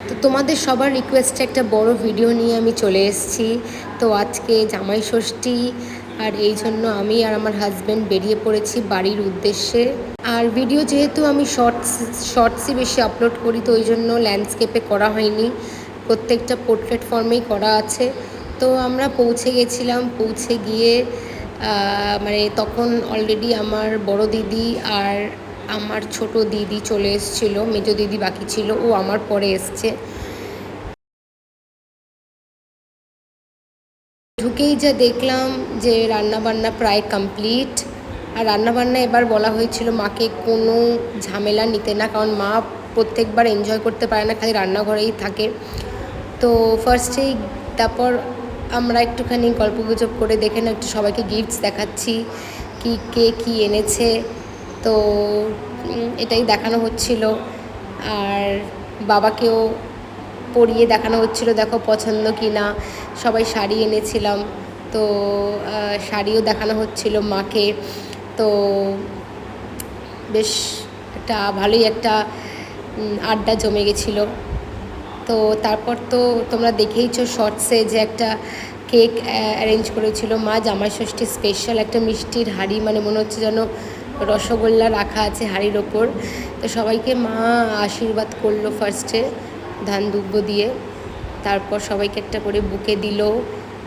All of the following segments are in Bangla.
তো তোমাদের সবার রিকোয়েস্টে একটা বড় ভিডিও নিয়ে আমি চলে এসেছি। তো আজকে জামাই ষষ্ঠী, আর এই জন্য আমি আর আমার হাজব্যান্ড বেরিয়ে পড়েছি বাড়ির উদ্দেশ্যে। আর ভিডিও যেহেতু আমি শর্টস শর্টসই বেশি আপলোড করি, তো ওই জন্য ল্যান্ডস্কেপে করা হয়নি। প্রত্যেকটা পোর্ট্রেট ফর্মেই করা আছে। তো আমরা পৌঁছে গেছিলাম, পৌঁছে গিয়ে মানে তখন অলরেডি আমার বড় দিদি আর আমার ছোট দিদি চলে এসেছিল, মেজো দিদি বাকি ছিল, ও আমার পরে এসছে। ঢুকেই যা দেখলাম যে রান্নাবান্না প্রায় কমপ্লিট আর রান্নাবান্না এবার বলা হয়েছিল মাকে কোনো ঝামেলা নিতে না, কারণ মা প্রত্যেকবার এনজয় করতে পারে না, খালি রান্নাঘরেই থাকে। তো ফার্স্টেই তারপর আমরা একটুখানি গল্প গুজব করে দেখে না একটু সবাইকে গিফটস দেখাচ্ছি, কি, কে, কী এনেছে। তো এটাই দেখানো হচ্ছিল। আর বাবাকেও পরিয়ে দেখানো হচ্ছিল, দেখো পছন্দ কি না সবাই শাড়ি এনেছিলাম। তো শাড়িও দেখানো হচ্ছিল মাকে। তো, বেশ একটা ভালোই একটা আড্ডা জমে গেছিল। তো, তারপর তো তোমরা দেখেইছো শর্টসে যে একটা কেক অ্যারেঞ্জ করেছিল মা জামাই ষষ্ঠী স্পেশাল একটা মিষ্টির হাঁড়ি। মানে মনে হচ্ছে যেন রসগোল্লা রাখা আছে হাঁড়ির ওপর। তো সবাইকে মা আশীর্বাদ করল ফার্স্টে ধান দুব্য দিয়ে। তারপর সবাইকে একটা করে বুকে দিল।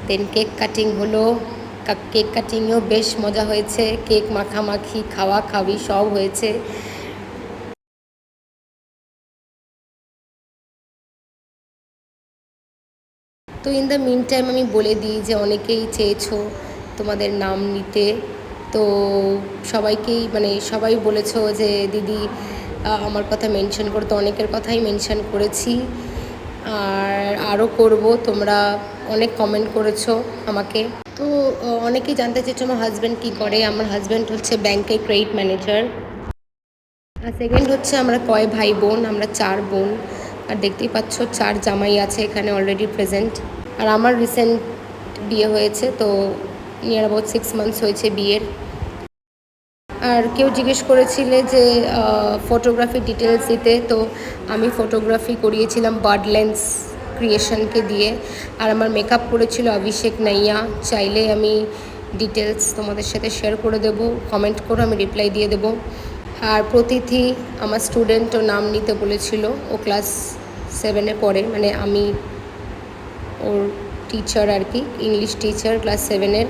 দেন কেক কাটিং হলো। কেক কাটিংয়েও বেশ মজা হয়েছে। কেক মাখামাখি, খাওয়া খাওয়ি সব হয়েছে। তো ইন দ্য মিন টাইম আমি বলে দিই যে অনেকেই চেয়েছো তোমাদের নাম নিতে। তো সবাইকেই মানে সবাই বলেছ যে, দিদি আমার কথা মেনশন করো। তো অনেকের কথাই মেনশন করেছি। আর আরও করব, তোমরা অনেক কমেন্ট করেছ আমাকে। তো অনেকেই জানতে চেয়েছো আমার হাজব্যান্ড কী করে। আমার হাজব্যান্ড হচ্ছে ব্যাংকের ক্রেডিট ম্যানেজার আর সেকেন্ড হচ্ছে আমরা কয় ভাই বোন, আমরা চার বোন। আর দেখতেই পাচ্ছ, চার জামাই আছে এখানে অলরেডি প্রেজেন্ট আর আমার রিসেন্ট বিয়ে হয়েছে, তো নিয়ার অ্যাবাউট সিক্স মান্থস হয়েছে বিয়ের আর কেউ জিজ্ঞেস করেছিলে যে ফটোগ্রাফি ডিটেলস দিতে, তো আমি ফটোগ্রাফি করিয়েছিলাম বার্ড লেন্স ক্রিয়েশনকে দিয়ে। আর আমার মেকআপ করেছিল অভিষেক নাইয়া। চাইলে আমি ডিটেলস তোমাদের সাথে শেয়ার করে দেবো কমেন্ট করো আমি রিপ্লাই দিয়ে দেবো। আর প্রতিথি আমার স্টুডেন্টও নাম নিতে বলেছিল, ও ক্লাস সেভেনে পড়ে মানে আমি ওর টিচার আর কি ইংলিশ টিচার ক্লাস সেভেনের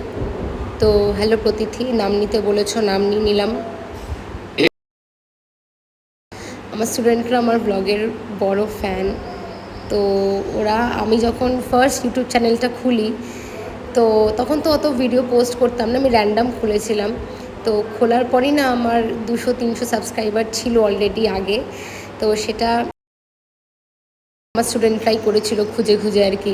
তো হ্যালো প্রতিথি, নাম নিতে বলেছ, নাম নিয়ে নিলাম। আমার স্টুডেন্টরা আমার ব্লগের বড় ফ্যান তো ওরা, আমি যখন ফার্স্ট ইউটিউব চ্যানেলটা খুলি, তো তখন তো অত ভিডিও পোস্ট করতাম না, আমি র্যান্ডাম খুলেছিলাম। তো খোলার পরই না আমার দুশো, তিনশো সাবস্ক্রাইবার ছিল অলরেডি আগে। তো সেটা আমার স্টুডেন্টরাই করেছিল খুঁজে খুঁজে আর কি।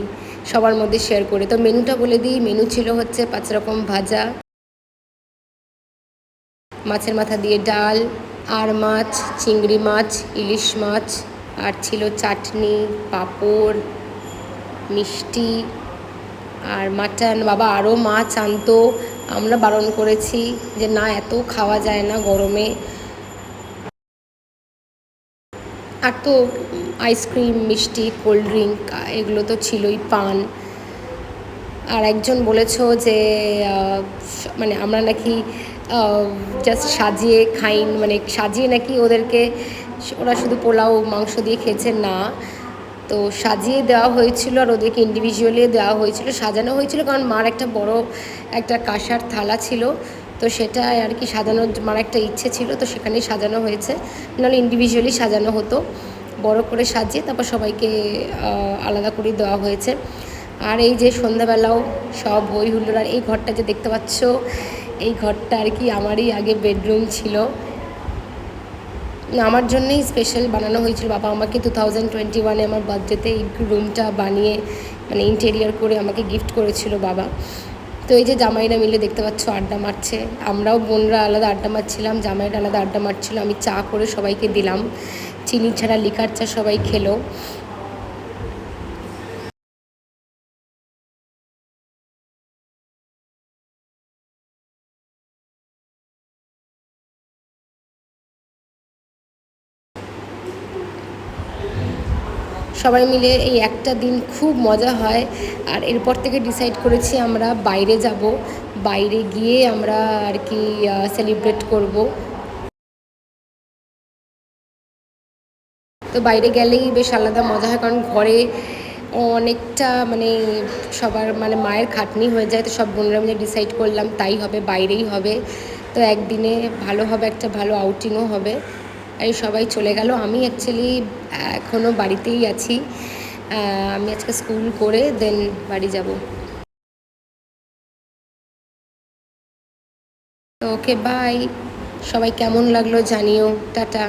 সবার মধ্যে শেয়ার করে। তো মেনুটা বলে দিই। মেনু ছিল হচ্ছে পাঁচ রকম ভাজা, মাছের মাথা দিয়ে ডাল, আর মাছ, চিংড়ি মাছ, ইলিশ মাছ, আর ছিল চাটনি, পাঁপড়, মিষ্টি, আর মাটন। বাবা আরও মাছ আনতো। আমরা বারণ করেছি যে, না, এত খাওয়া যায় না গরমে। আর তো আইসক্রিম মিষ্টি কোল্ড ড্রিঙ্ক এগুলো তো ছিলই পান। আর একজন বলেছ যে মানে আমরা নাকি জাস্ট সাজিয়ে খাই মানে সাজিয়ে নাকি ওদেরকে, ওরা শুধু পোলাও, মাংস দিয়ে খেয়েছে, না। তো সাজিয়ে দেওয়া হয়েছিল আর ওদেরকে ইন্ডিভিজুয়ালি দেওয়া হয়েছিল, সাজানো হয়েছিল কারণ মার একটা বড় একটা কাঁসার থালা ছিল। তো সেটা আর কি সাজানোর, মার একটা ইচ্ছে ছিল, তো সেখানেই সাজানো হয়েছে। নাহলে ইন্ডিভিজুয়ালি সাজানো হতো। বড় করে সাজিয়ে তারপর সবাইকে আলাদা করে দেওয়া হয়েছে। আর এই যে সন্ধ্যাবেলাও সব বই হুল্লোড় আর এই ঘরটা যে দেখতে পাচ্ছ, এই ঘরটা আর কি আমারই আগে বেডরুম ছিল। আমার জন্যই স্পেশাল বানানো হয়েছিল। বাবা আমাকে টু থাউজেন্ড টোয়েন্টি ওয়ানে আমার বার্থডেতে এই রুমটা বানিয়ে মানে ইন্টেরিয়ার করে আমাকে গিফট করেছিল বাবা। তো এই যে জামাইরা মিলে দেখতে পাচ্ছ আড্ডা মারছে। আমরাও বোনরা আলাদা আড্ডা মারছিলাম, জামাইরা আলাদা আড্ডা মারছিল। আমি চা করে সবাইকে দিলাম। চিনি ছাড়া লিকার চা সবাই খেলো। সবাই মিলে এই একটা দিন খুব মজা হয়। আর এরপর থেকে ডিসাইড করেছি আমরা বাইরে যাব। বাইরে গিয়ে আমরা আর কি সেলিব্রেট করব। তো বাইরে গেলেই বেশ আলাদা মজা হয়, কারণ ঘরে অনেকটা মানে সবার মানে মায়ের খাটনি হয়ে যায়, তো সব বোনরা মিলে ডিসাইড করলাম তাই হবে, বাইরেই হবে। তো একদিনে ভালো হবে, একটা ভালো আউটিংও হবে। এই সবাই চলে গেল। আমি অ্যাকচুয়ালি এখনও বাড়িতেই আছি। আমি আজকে স্কুল করে দেন বাড়ি যাব। ওকে বাই সবাই কেমন লাগল জানিও। টাটা।